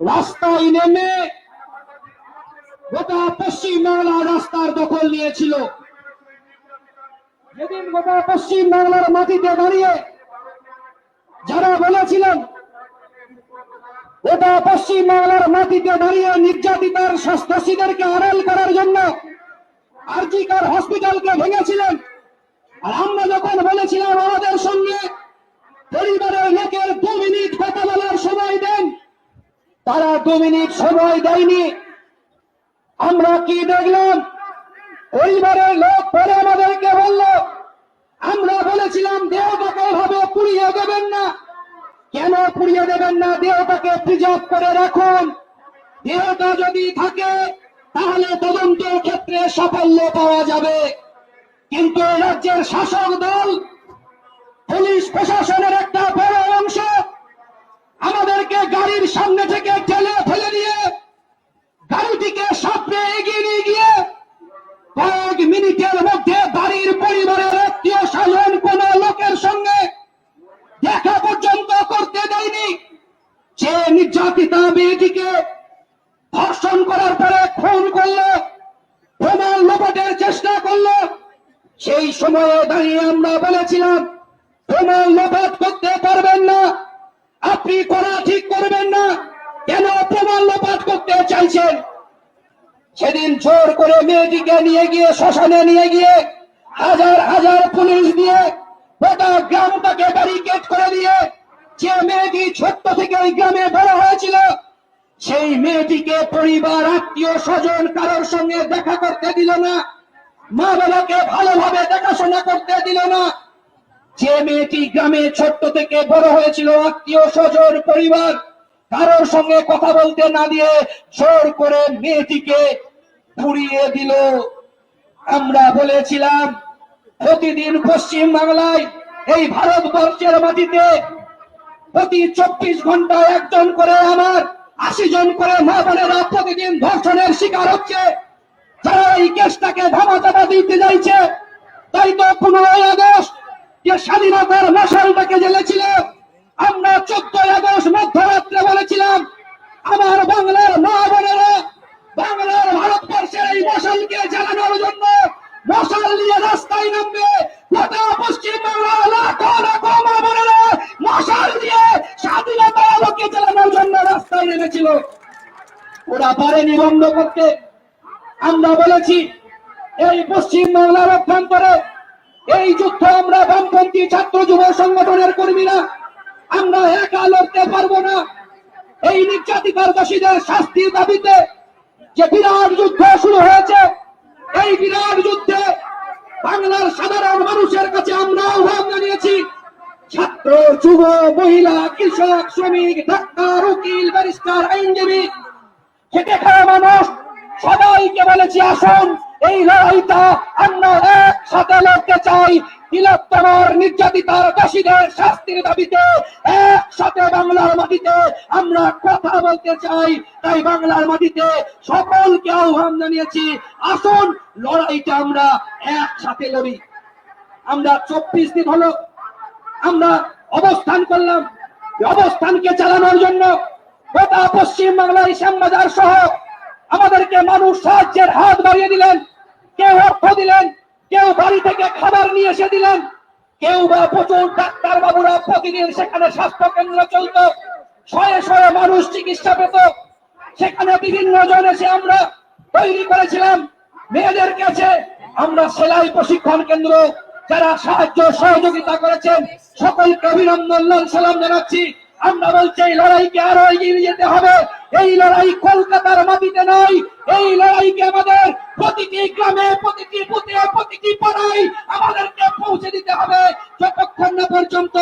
রাস্তায় নেমে গোটা পশ্চিম বাংলা রাস্তার দখল নিয়েছিল। যেদিন গোটা পশ্চিম বাংলার মাটিতে দাঁড়িয়ে যারা বলেছিলেন, গোটা পশ্চিম বাংলার মাটিতে দাঁড়িয়ে নির্যাতিতার স্বাস্থ্যশীদেরকে আড়াল করার জন্য আরজিকার হসপিটালকে ভেঙেছিলেন। আর আমরা যখন বলেছিলাম আমাদের সঙ্গে পরিবারের লোকের দু মিনিট কথা বলার সময় দেন তারা দু মিনিট সময় দেয়নি। আমরা কি দেখলাম? পরিবারের লোক পরে আমাদেরকে বলল, আমরা বলেছিলাম দেহটাকে এভাবে পুড়িয়ে দেবেন না। কেন পুড়িয়ে দেবেন না? দেহটাকে প্রিজার্ভ করে রাখুন। দেহটা যদি থাকে, তাহলে তদন্তের ক্ষেত্রে সাফল্য পাওয়া যাবে। কিন্তু রাজ্যের শাসক দল, পুলিশ প্রশাসনের একটা আমাদেরকে গাড়ির সামনে থেকে ঠেলে ফেলে দিয়ে গাড়িটিকে সামনে এগিয়ে নিয়ে গিয়ে কয়েক মিনিটের মধ্যে বাড়ির পরিবারের আত্মীয় স্বজন কোন লোকের সঙ্গে দেখা পর্যন্ত করতে দেয়নি। যে নির্যাতিতা মেয়েটিকে ধর্ষণ করার পরে খুন করল, প্রমাণ লোপাটের চেষ্টা করল। সেই সময়ে দাঁড়িয়ে আমরা বলেছিলাম, প্রমাণ লোপাট করতে পারবেন না। আপনি করা কেন প্রমাণ লোপাট করতে চাইছেন? সেদিন জোর করে মেয়েটিকে নিয়ে গিয়ে শ্মশানে নিয়ে গিয়ে হাজার হাজার পুলিশ দিয়ে গোটা গ্রামটাকে ব্যারিকেড করে দিয়ে যে মেয়েটি ছোট্ট থেকে ওই গ্রামে বড় হয়েছিল, সেই মেয়েটিকে পরিবার, আত্মীয় স্বজন কারোর সঙ্গে দেখা করতে দিল না, মা বাবাকে ভালোভাবে দেখাশোনা করতে দিল না। যে মেয়েটি গ্রামে ছোট্ট থেকে বড় হয়েছিল, আত্মীয় স্বজন, পরিবার কারোর সঙ্গে কথা বলতে না দিয়ে জোর করে মেয়েটিকে পুড়িয়ে দিল। আমরা বলেছিলাম, প্রতিদিন পশ্চিম বাংলায় এই ভারতবর্ষের মাটিতে প্রতি চব্বিশ ঘন্টায় একজন করে আমার আশি জন করে মা বোনেরা প্রতিদিন ধর্ষণের শিকার হচ্ছে। যারা এই কেসটাকে ধামাচাপা দিতে যাইছে তাই তো পনেরোই আগস্ট যে স্বাধীনতার মশালটাকে জ্বেলেছিল নেমেছিল ওরা পারেনি বন্ধ করতে আমরা বলেছি, এই পশ্চিম বাংলার অভ্যন্তরে এই যুদ্ধ আমরা বামপন্থী ছাত্র যুব সংগঠনের কর্মীরা, আমরা একা লড়তে পারব না। এই নির্যাতিতার দোষীদের শাস্তির দাবিতে যে বিরাট যুদ্ধ শুরু হয়েছে, এই বিরাট যুদ্ধে বাংলার সাধারণ মানুষের কাছে আমরা আহ্বান জানিয়েছি ছাত্র, যুব, মহিলা, কৃষক, শ্রমিক, ডাক্তার, উকিল, ব্যারিস্টার, আইনজীবী, খেটে খাওয়া মানুষ, সবাইকে বলেছি আসুন, এই লড়াইটা আমরা একসাথে লড়তে চাই। নির্যাতিতার দোষীদের শাস্তির দাবিতে একসাথে বাংলার মাটিতে আমরা কথা বলতে চাই। তাই বাংলার মাটিতে সকলকে আহ্বান জানিয়েছি, আসুন, লড়াইটা আমরা একসাথে লড়ি। আমরা চব্বিশ দিন হলো আমরা অবস্থান করলাম। অবস্থানকে চালানোর জন্য গোটা পশ্চিম বাংলার শ্যামবাজার সহ আমাদেরকে মানুষ সাহায্যের হাত বাড়িয়ে দিলেন। কেউ অর্থ দিলেন, কেউ বাড়ি থেকে খাবার নিয়ে এসে দিলেন। কেউ বা প্রচুর ডাক্তার বাবুরা প্রতিদিন সেখানে স্বাস্থ্য কেন্দ্র চলত। শয়ে শয়ে মানুষ চিকিৎসা পেত। সেখানে বিভিন্ন জন এসে আমরা তৈরি করেছিলাম। মেয়েদের কাছে আমরা সেলাই প্রশিক্ষণ কেন্দ্র যারা সাহায্য সহযোগিতা করেছেন, সকলকে অভিনন্দন, লাল সালাম জানাচ্ছি। আমরা বলছি, এই লড়াইকে আরও এগিয়ে যেতে হবে। এই লড়াই কলকাতার মাটিতে নয়, এই লড়াইকে আমাদের প্রতিটি গ্রামে, প্রতিটি বুথে, প্রতিটি পাড়ায় আমাদেরকে পৌঁছে দিতে হবে। যতক্ষণ না পর্যন্ত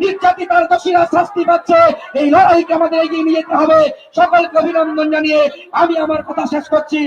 নির্যাতিতার দোষীরা শাস্তি পাচ্ছে, এই লড়াইকে আমাদের এগিয়ে নিয়ে যেতে হবে। সকলকে অভিনন্দন জানিয়ে আমি আমার কথা শেষ করছি।